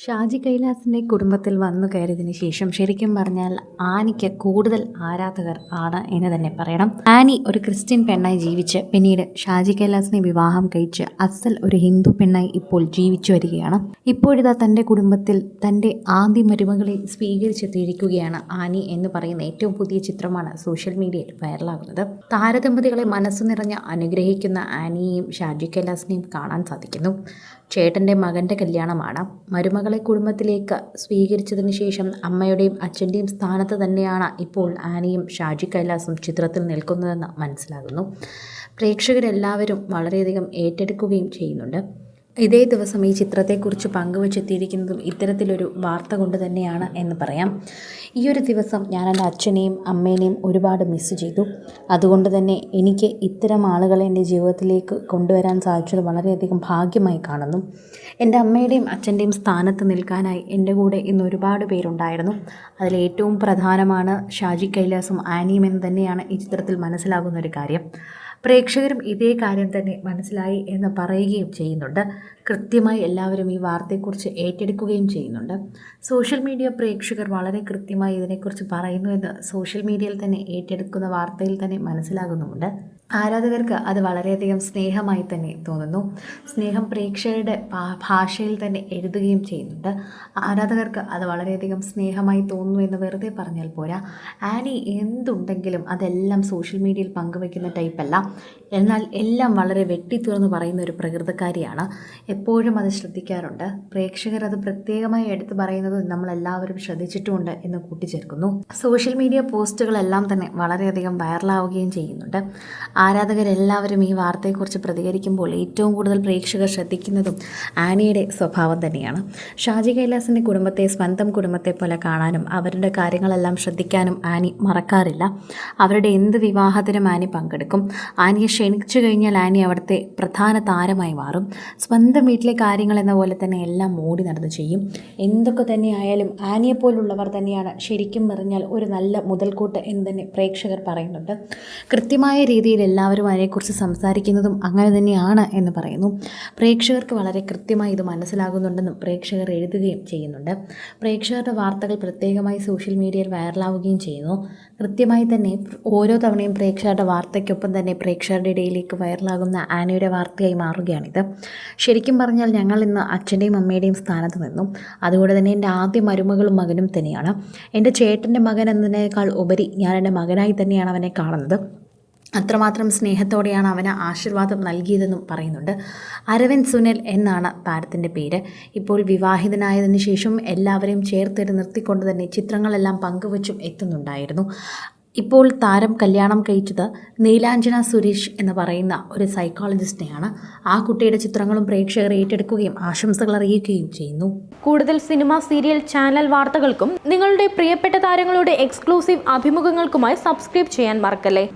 ഷാജി കൈലാസിന്റെ കുടുംബത്തിൽ വന്നു കയറിയതിന് ശേഷം ശരിക്കും പറഞ്ഞാൽ ആനിക്ക് കൂടുതൽ ആരാധകർ ആണ് എന്ന് തന്നെ പറയണം. ആനി ഒരു ക്രിസ്ത്യൻ പെണ്ണായി ജീവിച്ച് പിന്നീട് ഷാജി കൈലാസിനെ വിവാഹം കഴിച്ച് അസൽ ഒരു ഹിന്ദു പെണ്ണായി ഇപ്പോൾ ജീവിച്ചു വരികയാണ്. ഇപ്പോഴിതാ തന്റെ കുടുംബത്തിൽ തന്റെ ആദ്യ മരുമകളെ സ്വീകരിച്ചെത്തിയിരിക്കുകയാണ് ആനി എന്ന് പറയുന്ന ഏറ്റവും പുതിയ ചിത്രമാണ് സോഷ്യൽ മീഡിയയിൽ വൈറലാകുന്നത്. താരദമ്പതികളെ മനസ്സു നിറഞ്ഞ് അനുഗ്രഹിക്കുന്ന ആനിയെയും ഷാജി കൈലാസിനെയും കാണാൻ സാധിക്കുന്നു. ചേട്ടന്റെ മകന്റെ കല്യാണമാണ്. മരുമകളെ കുടുംബത്തിലേക്ക് സ്വീകരിച്ചതിന് ശേഷം അമ്മയുടെയും അച്ഛന്റെയും സ്ഥാനത്ത് തന്നെയാണ് ഇപ്പോൾ ആനയും ഷാജി കൈലാസും ചിത്രത്തിൽ നിൽക്കുന്നതെന്ന് മനസ്സിലാകുന്നു. പ്രേക്ഷകരെല്ലാവരും വളരെയധികം ഏറ്റെടുക്കുകയും ചെയ്യുന്നുണ്ട്. ഇതേ ദിവസം ഈ ചിത്രത്തെക്കുറിച്ച് പങ്കുവച്ചെത്തിയിരിക്കുന്നതും ഇത്തരത്തിലൊരു വാർത്ത കൊണ്ട് തന്നെയാണ് എന്ന് പറയാം. ഈ ഒരു ദിവസം ഞാൻ എന്റെ അച്ഛനെയും അമ്മേനെയും ഒരുപാട് മിസ്സ് ചെയ്തു. അതുകൊണ്ട് തന്നെ എനിക്ക് ഇത്തരം ആളുകളെ എന്റെ ജീവിതത്തിലേക്ക് കൊണ്ടുവരാൻ സാധിച്ചത് വളരെയധികം ഭാഗ്യമായി കാണുന്നു. എന്റെ അമ്മയുടെയും അച്ഛന്റെയും സ്ഥാനത്ത് നിൽക്കാനായി എന്റെ കൂടെ ഇന്ന് ഒരുപാട് പേരുണ്ടായിരുന്നു. അതിലേറ്റവും പ്രധാനമാണ് ഷാജി കൈലാസും ആനിയും എന്ന് തന്നെയാണ് ഈ ചിത്രത്തിൽ മനസ്സിലാകുന്ന ഒരു കാര്യം. പ്രേക്ഷകരും ഇതേ കാര്യം തന്നെ മനസ്സിലായി എന്ന് പറയുകയും ചെയ്യുന്നുണ്ട്. കൃത്യമായി എല്ലാവരും ഈ വാർത്തയെക്കുറിച്ച് ഏറ്റെടുക്കുകയും ചെയ്യുന്നുണ്ട്. സോഷ്യൽ മീഡിയ പ്രേക്ഷകർ വളരെ കൃത്യമായി ഇതിനെക്കുറിച്ച് പറയുന്നു എന്ന് സോഷ്യൽ മീഡിയയിൽ തന്നെ ഏറ്റെടുക്കുന്ന വാർത്തയിൽ തന്നെ മനസ്സിലാകുന്നുമുണ്ട്. ആരാധകർക്ക് അത് വളരെയധികം സ്നേഹമായി തന്നെ തോന്നുന്നു. സ്നേഹം പ്രേക്ഷകരുടെ ഭാഷയിൽ തന്നെ എഴുതുകയും ചെയ്യുന്നുണ്ട്. ആരാധകർക്ക് അത് വളരെയധികം സ്നേഹമായി തോന്നുന്നു എന്ന് വെറുതെ പറഞ്ഞാൽ പോരാ. ആനി എന്തുണ്ടെങ്കിലും അതെല്ലാം സോഷ്യൽ മീഡിയയിൽ പങ്കുവയ്ക്കുന്ന ടൈപ്പല്ല. എന്നാൽ എല്ലാം വളരെ വെട്ടിത്തുറന്ന് പറയുന്ന ഒരു പ്രകൃതക്കാരിയാണ്. എപ്പോഴും അത് ശ്രദ്ധിക്കാറുണ്ട്. പ്രേക്ഷകർ അത് പ്രത്യേകമായി എടുത്തു പറയുന്നത് നമ്മളെല്ലാവരും ശ്രദ്ധിച്ചിട്ടുമുണ്ട് എന്ന് കൂട്ടിച്ചേർക്കുന്നു. സോഷ്യൽ മീഡിയ പോസ്റ്റുകളെല്ലാം തന്നെ വളരെയധികം വൈറലാവുകയും ചെയ്യുന്നുണ്ട്. ആരാധകരെല്ലാവരും ഈ വാർത്തയെക്കുറിച്ച് പ്രതികരിക്കുമ്പോൾ ഏറ്റവും കൂടുതൽ പ്രേക്ഷകർ ശ്രദ്ധിക്കുന്നതും ആനിയുടെ സ്വഭാവം തന്നെയാണ്. ഷാജി കൈലാസിന്റെ കുടുംബത്തെ സ്വന്തം കുടുംബത്തെ പോലെ കാണാനും അവരുടെ കാര്യങ്ങളെല്ലാം ശ്രദ്ധിക്കാനും ആനി മറക്കാറില്ല. അവരുടെ എന്ത് വിവാഹത്തിനും ആനി പങ്കെടുക്കും. ആനിയെ ക്ഷണിച്ചു കഴിഞ്ഞാൽ ആനി അവിടുത്തെ പ്രധാന താരമായി മാറും. സ്വന്തം വീട്ടിലെ കാര്യങ്ങൾ എന്ന പോലെ തന്നെ എല്ലാം മൂടി നടന്ന് ചെയ്യും. എന്തൊക്കെ തന്നെ ആയാലും ആനിയെപ്പോലുള്ളവർ തന്നെയാണ് ശരിക്കും പറഞ്ഞാൽ ഒരു നല്ല മുതൽക്കൂട്ട് എന്ന് തന്നെ പ്രേക്ഷകർ പറയുന്നുണ്ട്. കൃത്യമായ രീതിയിൽ എല്ലാവരും അതിനെക്കുറിച്ച് സംസാരിക്കുന്നതും അങ്ങനെ തന്നെയാണ് എന്ന് പറയുന്നു. പ്രേക്ഷകർക്ക് വളരെ കൃത്യമായി ഇത് മനസ്സിലാകുന്നുണ്ടെന്നും പ്രേക്ഷകർ എഴുതുകയും ചെയ്യുന്നുണ്ട്. പ്രേക്ഷകരുടെ വാർത്തകൾ പ്രത്യേകമായി സോഷ്യൽ മീഡിയയിൽ വൈറലാവുകയും ചെയ്യുന്നു. കൃത്യമായി തന്നെ ഓരോ തവണയും പ്രേക്ഷകരുടെ വാർത്തയ്ക്കൊപ്പം തന്നെ പ്രേക്ഷകരുടെ ഇടയിലേക്ക് വൈറലാകുന്ന ആനയുടെ വാർത്തയായി മാറുകയാണിത്. ശരിക്കും പറഞ്ഞാൽ ഞങ്ങൾ ഇന്ന് അച്ഛന്റെയും അമ്മയുടെയും സ്ഥാനത്ത് നിന്നു. അതുകൊണ്ട് തന്നെ എന്റെ ആദ്യ മരുമകളും മകനും തന്നെയാണ്. എന്റെ ചേട്ടന്റെ മകൻ എന്നതിനേക്കാൾ ഉപരി ഞാൻ എന്റെ മകനായി തന്നെയാണ് അവനെ കാണുന്നത്. അത്രമാത്രം സ്നേഹത്തോടെയാണ് അവന് ആശീർവാദം നൽകിയതെന്നും പറയുന്നുണ്ട്. അരവിന്ദ് സുനിൽ എന്നാണ് താരത്തിന്റെ പേര്. ഇപ്പോൾ വിവാഹിതനായതിനു ശേഷം എല്ലാവരെയും ചേർത്ത് നിർത്തിക്കൊണ്ട് തന്നെ ചിത്രങ്ങളെല്ലാം പങ്കുവച്ചും എത്തുന്നുണ്ടായിരുന്നു. ഇപ്പോൾ താരം കല്യാണം കഴിച്ചത് നീലാഞ്ജന സുരേഷ് എന്ന് പറയുന്ന ഒരു സൈക്കോളജിസ്റ്റിനെയാണ്. ആ കുട്ടിയുടെ ചിത്രങ്ങളും പ്രേക്ഷകർ ഏറ്റെടുക്കുകയും ആശംസകൾ അറിയിക്കുകയും ചെയ്യുന്നു. കൂടുതൽ സിനിമ സീരിയൽ ചാനൽ വാർത്തകൾക്കും നിങ്ങളുടെ പ്രിയപ്പെട്ട താരങ്ങളുടെ എക്സ്ക്ലൂസീവ് അഭിമുഖങ്ങൾക്കുമായി സബ്സ്ക്രൈബ് ചെയ്യാൻ മറക്കല്ലേ?